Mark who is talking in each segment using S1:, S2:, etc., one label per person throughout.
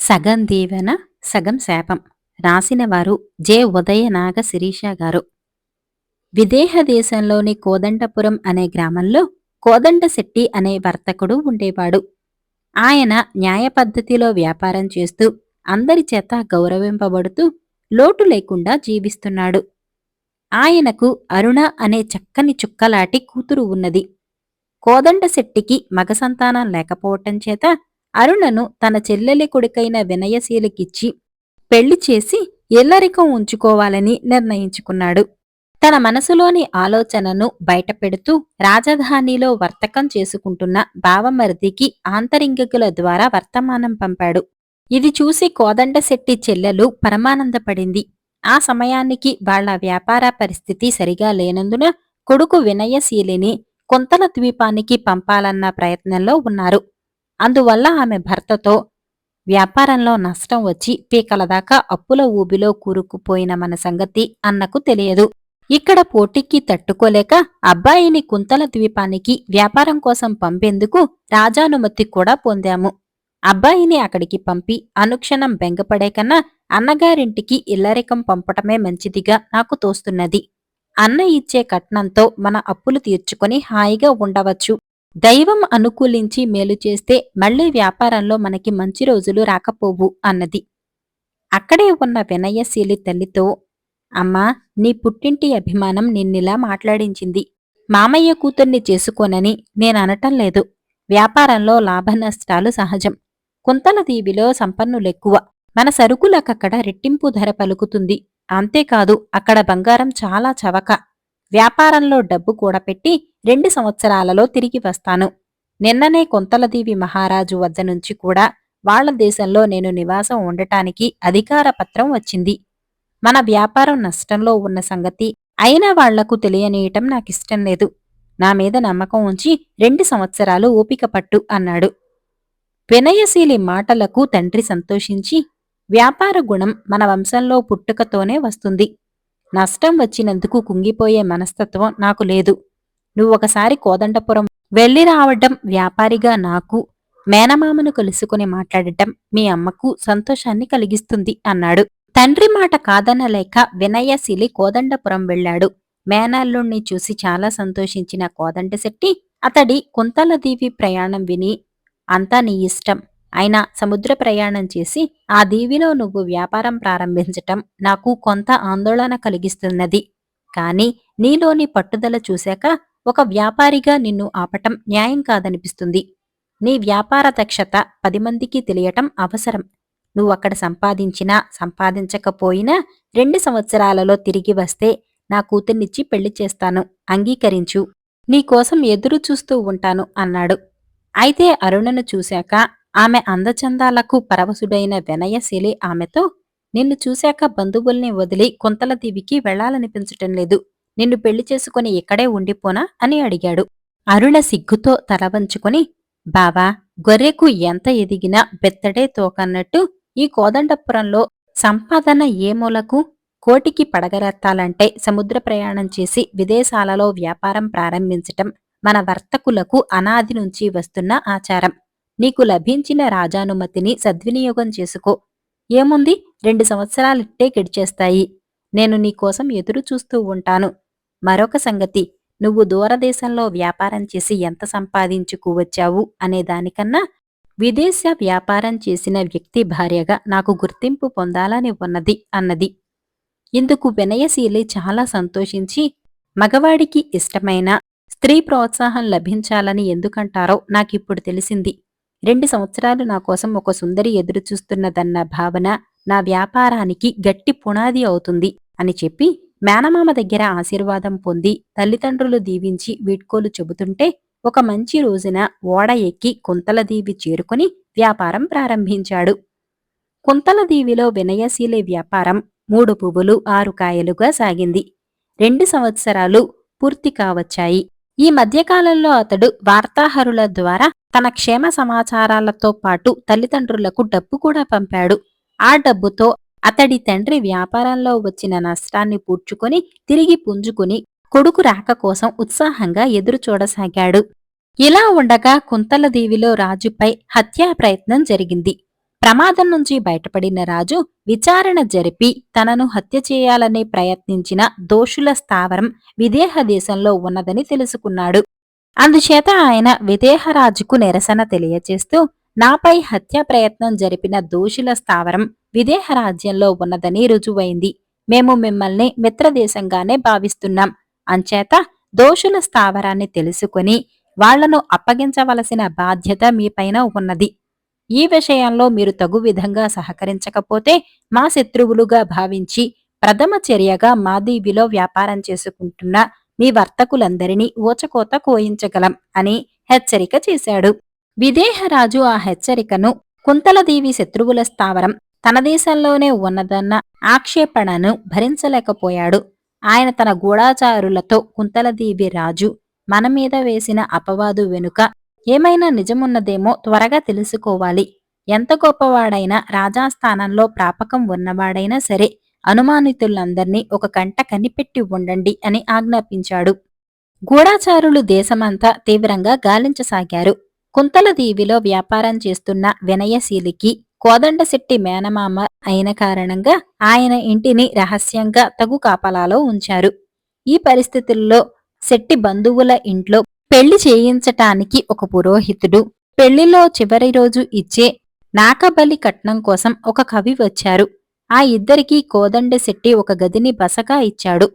S1: సగం దీవెన సగం శాపం. రాసినవారు జె. ఉదయనాగ శిరీష గారు. విదేహ దేశంలోని కోదండపురం అనే గ్రామంలో కోదండశెట్టి అనే వర్తకుడు ఉండేవాడు. ఆయన న్యాయ పద్ధతిలో వ్యాపారం చేస్తూ అందరి చేత గౌరవింపబడుతూ లోటు లేకుండా జీవిస్తున్నాడు. ఆయనకు అరుణ అనే చక్కని చుక్కలాటి కూతురు ఉన్నది. కోదండశెట్టికి మగ సంతానం లేకపోవటం చేత అరుణను తన చెల్లెలి కొడుకైన వినయశీలికిచ్చి పెళ్ళి చేసి ఎల్లరికం ఉంచుకోవాలని నిర్ణయించుకున్నాడు. తన మనసులోని ఆలోచనను బయటపెడుతూ రాజధానిలో వర్తకం చేసుకుంటున్న బావమరిదికి ఆంతరింగికుల ద్వారా వర్తమానం పంపాడు. ఇది చూసి కోదండశెట్టి చెల్లెలు పరమానందపడింది. ఆ సమయానికి వాళ్ళ వ్యాపార పరిస్థితి సరిగా లేనందున కొడుకు వినయశీలిని కొంతల ద్వీపానికి పంపాలన్న ప్రయత్నంలో ఉన్నారు. అందువల్ల ఆమె భర్తతో వ్యాపారంలో నష్టం వచ్చి పీకల దాకా అప్పుల ఊబిలో కూరుకుపోయిన మన సంగతి అన్నకు తెలియదు. ఇక్కడ పోటీకి తట్టుకోలేక అబ్బాయిని కుంతల ద్వీపానికి వ్యాపారం కోసం పంపేందుకు రాజానుమతి కూడా పొందాము. అబ్బాయిని అక్కడికి పంపి అనుక్షణం బెంగపడే కన్నా అన్నగారింటికి ఇల్లరికం పంపటమే మంచిదిగా నాకు తోస్తున్నది. అన్న ఇచ్చే కట్నంతో మన అప్పులు తీర్చుకొని హాయిగా ఉండవచ్చు. దైవం అనుకూలించి మేలు చేస్తే మళ్ళీ వ్యాపారంలో మనకి మంచి రోజులు రాకపోవు అన్నది. అక్కడే ఉన్న వినయశీలి తల్లితో అమ్మా నీ పుట్టింటి అభిమానం నిన్నిలా మాట్లాడించింది. మామయ్య కూతుర్ని చేసుకోనని నేననటం లేదు. వ్యాపారంలో లాభనష్టాలు సహజం. కుంతల దీవిలో సంపన్నులెక్కువ. మన సరుకులకక్కడ రెట్టింపు ధర పలుకుతుంది. అంతేకాదు అక్కడ బంగారం చాలా చవక. వ్యాపారంలో డబ్బు కూడపెట్టి రెండు సంవత్సరాలలో తిరిగి వస్తాను. నిన్ననే కొంతలదీవి మహారాజు వద్ద నుంచి కూడా వాళ్ళ దేశంలో నేను నివాసం ఉండటానికి అధికార పత్రం వచ్చింది. మన వ్యాపారం నష్టంలో ఉన్న సంగతి అయినా వాళ్ళకు తెలియనీయటం నాకిష్టం లేదు. నా మీద నమ్మకం ఉంచి రెండు సంవత్సరాలు ఓపిక పట్టు అన్నాడు. వినయశీలి మాటలకు తండ్రి సంతోషించి వ్యాపార గుణం మన వంశంలో పుట్టుకతోనే వస్తుంది. నష్టం వచ్చినందుకు కుంగిపోయే మనస్తత్వం నాకు లేదు. నువ్వొకసారి కోదండపురం వెళ్ళి రావడం వ్యాపారిగా నాకు మేనమామను కలుసుకుని మాట్లాడటం మీ అమ్మకు సంతోషాన్ని కలిగిస్తుంది అన్నాడు. తండ్రి మాట కాదనలేక వినయశీలి కోదండపురం వెళ్ళాడు. మేనల్లుణ్ణి చూసి చాలా సంతోషించిన కోదండశెట్టి అతడి కుంతలదీవి ప్రయాణం విని అంతా నీ ఇష్టం. అయినా సముద్ర ప్రయాణం చేసి ఆ దీవిలో నువ్వు వ్యాపారం ప్రారంభించటం నాకు కొంత ఆందోళన కలిగిస్తున్నది. కాని నీలోని పట్టుదల చూశాక ఒక వ్యాపారిగా నిన్ను ఆపటం న్యాయం కాదనిపిస్తుంది. నీ వ్యాపార దక్షత పది మందికి తెలియటం అవసరం. నువ్వక్కడ సంపాదించినా సంపాదించకపోయినా రెండు సంవత్సరాలలో తిరిగి వస్తే నా కూతుర్నిచ్చి పెళ్ళి చేస్తాను. అంగీకరించు. నీకోసం ఎదురు చూస్తూ ఉంటాను అన్నాడు. అయితే అరుణను చూశాక ఆమె అందచందాలకు పరవశుడైన వినయశీలి ఆమెతో నిన్ను చూశాక బంధువుల్ని వదిలి కొంతల దీవికి వెళ్ళాలనిపించటం లేదు. నిన్ను పెళ్ళి చేసుకుని ఇక్కడే ఉండిపోనా? అని అడిగాడు. అరుణ సిగ్గుతో తల వంచుకొని బావా గొర్రెకు ఎంత ఎదిగినా బెత్తడే తోకన్నట్టు ఈ కోదండపురంలో సంపాదన ఏ మూలకు? కోటికి పడగలెత్తాలంటే సముద్ర ప్రయాణం చేసి విదేశాలలో వ్యాపారం ప్రారంభించటం మన వర్తకులకు అనాది నుంచి వస్తున్న ఆచారం. నీకు లభించిన రాజానుమతిని సద్వినియోగం చేసుకో. ఏముంది? రెండు సంవత్సరాలిట్టే గడిచేస్తాయి. నేను నీకోసం ఎదురు చూస్తూ ఉంటాను. మరొక సంగతి నువ్వు దూరదేశంలో వ్యాపారం చేసి ఎంత సంపాదించుకు వచ్చావు అనే దానికన్నా విదేశ వ్యాపారం చేసిన వ్యక్తి భార్యగా నాకు గుర్తింపు పొందాలని ఉన్నది అన్నది. ఇందుకు వినయశీలి చాలా సంతోషించి మగవాడికి ఇష్టమైన స్త్రీ ప్రోత్సాహం లభించాలని ఎందుకంటారో నాకిప్పుడు తెలిసింది. రెండు సంవత్సరాలు నా కోసం ఒక సుందరి ఎదురుచూస్తున్నదన్న భావన నా వ్యాపారానికి గట్టి పునాది అవుతుంది అని చెప్పి మేనమామ దగ్గర ఆశీర్వాదం పొంది తల్లిదండ్రులు దీవించి వీడ్కోలు చెబుతుంటే ఒక మంచి రోజున ఓడ ఎక్కి కుంతలదీవి చేరుకుని వ్యాపారం ప్రారంభించాడు. కుంతలదీవిలో వినయశీలి వ్యాపారం మూడు పువ్వులు ఆరు కాయలుగా సాగింది. రెండు సంవత్సరాలు పూర్తి కావచ్చాయి. ఈ మధ్యకాలంలో అతడు వార్తాహరుల ద్వారా తన క్షేమ సమాచారాలతో పాటు తల్లిదండ్రులకు డబ్బు కూడా పంపాడు. ఆ డబ్బుతో అతడి తండ్రి వ్యాపారంలో వచ్చిన నష్టాన్ని పూడ్చుకొని తిరిగి పుంజుకుని కొడుకు రాక కోసం ఉత్సాహంగా ఎదురు చూడసాగాడు. ఇలా ఉండగా కుంతలదేవిలో రాజుపై హత్యా ప్రయత్నం జరిగింది. ప్రమాదం నుంచి బయటపడిన రాజు విచారణ జరిపి తనను హత్య చేయాలని ప్రయత్నించిన దోషుల స్థావరం విదేహ దేశంలో ఉన్నదని తెలుసుకున్నాడు. అందుచేత ఆయన విదేహరాజుకు నిరసన తెలియచేస్తూ నాపై హత్యా ప్రయత్నం జరిపిన దోషుల స్థావరం విదేహ రాజ్యంలో ఉన్నదని రుజువైంది. మేము మిమ్మల్ని మిత్రదేశంగానే భావిస్తున్నాం. అంచేత దోషుల స్థావరాన్ని తెలుసుకుని వాళ్ళను అప్పగించవలసిన బాధ్యత మీపైన ఉన్నది. ఈ విషయంలో మీరు తగు విధంగా సహకరించకపోతే మా శత్రువులుగా భావించి ప్రథమ చర్యగా మాదీవిలో వ్యాపారం చేసుకుంటున్న మీ వర్తకులందరినీ ఊచకోత కోయించగలం అని హెచ్చరిక చేశాడు. విదేహరాజు ఆ హెచ్చరికను కుంతలదేవి శత్రువుల స్థావరం తన దేశంలోనే ఉన్నదన్న ఆక్షేపణను భరించలేకపోయాడు. ఆయన తన గూఢాచారులతో కుంతలదేవి రాజు మన మీద వేసిన అపవాదు వెనుక ఏమైనా నిజమున్నదేమో త్వరగా తెలుసుకోవాలి. ఎంత గొప్పవాడైనా రాజాస్థానంలో ప్రాపకం ఉన్నవాడైనా సరే అనుమానితులందర్నీ ఒక కంట కనిపెట్టి ఉండండి అని ఆజ్ఞాపించాడు. గూఢాచారులు దేశమంతా తీవ్రంగా గాలించసాగారు. కుంతలదీవిలో వ్యాపారం చేస్తున్న వినయశీలికి కోదండశెట్టి మేనమామ అయిన కారణంగా ఆయన ఇంటిని రహస్యంగా తగు కాపలాలో ఉంచారు. ఈ పరిస్థితుల్లో శెట్టి బంధువుల ఇంట్లో పెళ్ళి చేయించటానికి ఒక పురోహితుడు. పెళ్ళిలో చివరి రోజు ఇచ్చే నాకబలి కట్నం కోసం ఒక కవి వచ్చారు. ఆ ఇద్దరికీ కోదండ శెట్టి ఒక గదిని బసగా ఇచ్చాడు.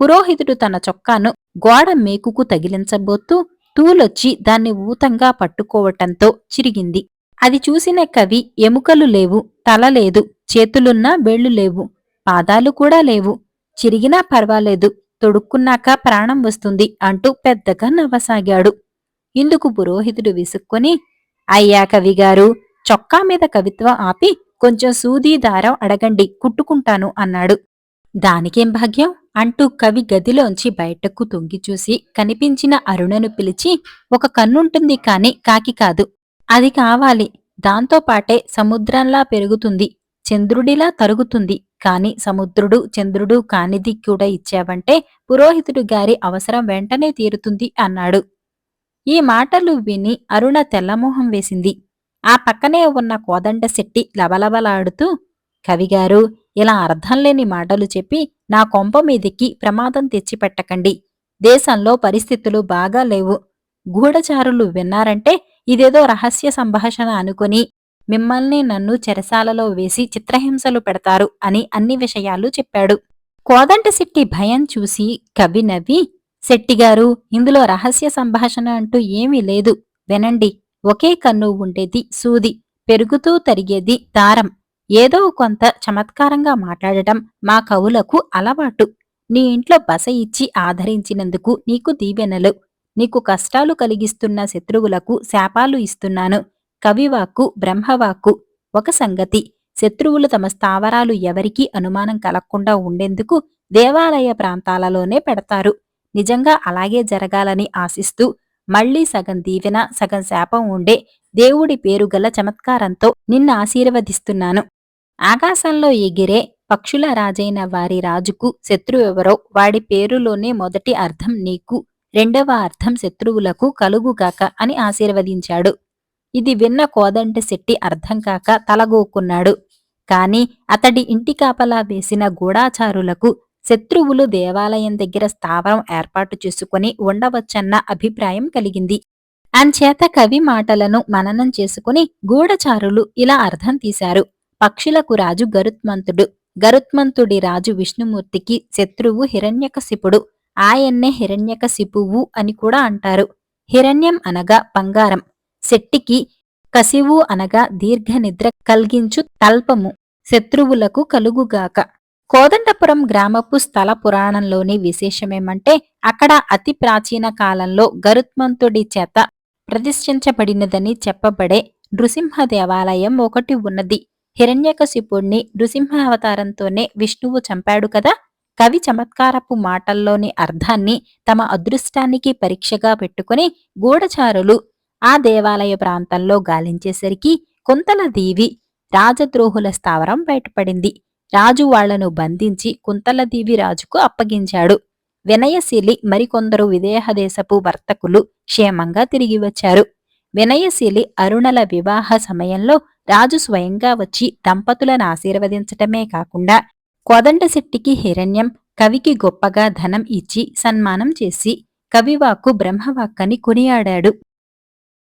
S1: పురోహితుడు తన చొక్కాను గోడ మేకుకు తగిలించబోతూ తూలొచ్చి దాన్ని ఊతంగా పట్టుకోవటంతో చిరిగింది. అది చూసిన కవి ఎముకలు లేవు తల లేదు చేతులున్నా వేళ్ళు లేవు పాదాలు కూడా లేవు. చిరిగినా పర్వాలేదు. తొడుక్కున్నాక ప్రాణం వస్తుంది అంటూ పెద్దగా నవ్వసాగాడు. ఇందుకు పురోహితుడు విసుక్కొని అయ్యా కవిగారు చొక్కా మీద కవిత్వం ఆపి కొంచెం సూదీ దారం అడగండి కుట్టుకుంటాను అన్నాడు. దానికేం భాగ్యం? అంటూ కవి గదిలోంచి బయటకు తొంగి చూసి కనిపించిన అరుణను పిలిచి ఒక కన్నుంటుంది కాని కాకి కాదు. అది కావాలి. దాంతోపాటే సముద్రంలా పెరుగుతుంది. చంద్రుడిలా తరుగుతుంది. కాని సముద్రుడు చంద్రుడు కానిది కూడా ఇచ్చావంటే పురోహితుడు గారి అవసరం వెంటనే తీరుతుంది అన్నాడు. ఈ మాటలు విని అరుణ తెల్లమోహం వేసింది. ఆ పక్కనే ఉన్న కోదండ శెట్టి లబలబలాడుతూ కవిగారు ఇలా అర్థం లేని మాటలు చెప్పి నా కొంప మీదికి ప్రమాదం తెచ్చిపెట్టకండి. దేశంలో పరిస్థితులు బాగా లేవు. గూఢచారులు విన్నారంటే ఇదేదో రహస్య సంభాషణ అనుకుని మిమ్మల్ని నన్ను చెరసాలలో వేసి చిత్రహింసలు పెడతారు అని అన్ని విషయాలు చెప్పాడు. కోదంట శెట్టి భయం చూసి కవి నవ్వి శెట్టిగారు ఇందులో రహస్య సంభాషణ అంటూ ఏమీ లేదు. వినండి. ఒకే కన్ను ఉండేది సూది పెరుగుతూ తరిగేది దారం. ఏదో కొంత చమత్కారంగా మాట్లాడటం మా కవులకు అలవాటు. నీ ఇంట్లో బస ఇచ్చి ఆదరించినందుకు నీకు దీవెనలు. నీకు కష్టాలు కలిగిస్తున్న శత్రువులకు శాపాలు ఇస్తున్నాను. కవివాక్కు బ్రహ్మవాక్కు ఒక సంగతి. శత్రువులు తమ స్థావరాలు ఎవరికీ అనుమానం కలగకుండా ఉండేందుకు దేవాలయ ప్రాంతాలలోనే పెడతారు. నిజంగా అలాగే జరగాలని ఆశిస్తూ మళ్ళీ సగం దీవెన సగం శాపం ఉండే దేవుడి పేరు గల చమత్కారంతో నిన్ను ఆశీర్వదిస్తున్నాను. ఆకాశంలో ఎగిరే పక్షుల రాజైన వారి రాజుకు శత్రువెవరో వాడి పేరులోనే మొదటి అర్థం నీకు రెండవ అర్థం శత్రువులకు కలుగుగాక అని ఆశీర్వదించాడు. ఇది విన్న కోదంటి శెట్టి అర్థం కాక తలగోకున్నాడు. కాని అతడి ఇంటి కాపలా వేసిన గూఢాచారులకు శత్రువులు దేవాలయం దగ్గర స్థావరం ఏర్పాటు చేసుకుని ఉండవచ్చన్న అభిప్రాయం కలిగింది. అంచేత కవి మాటలను మననం చేసుకుని గూఢచారులు ఇలా అర్థం తీశారు. పక్షులకు రాజు గరుత్మంతుడు. గరుత్మంతుడి రాజు విష్ణుమూర్తికి శత్రువు హిరణ్యకశిపుడు. ఆయన్నే హిరణ్యకశిపువు అని కూడా అంటారు. హిరణ్యం అనగా బంగారం. శెట్టికి కసివు అనగా దీర్ఘనిద్ర కల్గించు తల్పము శత్రువులకు కలుగుగాక. కోదండపురం గ్రామపు స్థల పురాణంలోని విశేషమేమంటే అక్కడ అతి ప్రాచీన కాలంలో గరుత్మంతుడి చేత ప్రతిష్ఠించబడినదని చెప్పబడే నృసింహ దేవాలయం ఒకటి ఉన్నది. హిరణ్యకశిపుణ్ణి నృసింహ అవతారంతోనే విష్ణువు చంపాడు కదా? కవి చమత్కారపు మాటల్లోని అర్థాన్ని తమ అదృష్టానికి పరీక్షగా పెట్టుకుని గూఢచారులు ఆ దేవాలయ ప్రాంతంలో గాలించేసరికి కుంతల దీవి రాజద్రోహుల స్థావరం బయటపడింది. రాజు వాళ్ళను బంధించి కుంతలదీవి రాజుకు అప్పగించాడు. వినయశీలి మరికొందరు విదేహదేశపు వర్తకులు క్షేమంగా తిరిగి వచ్చారు. వినయశీలి అరుణల వివాహ సమయంలో రాజు స్వయంగా వచ్చి దంపతులను ఆశీర్వదించటమే కాకుండా కోదండశెట్టికి హిరణ్యం కవికి గొప్పగా ధనం ఇచ్చి సన్మానం చేసి కవివాక్కు బ్రహ్మవాక్కని కొనియాడాడు.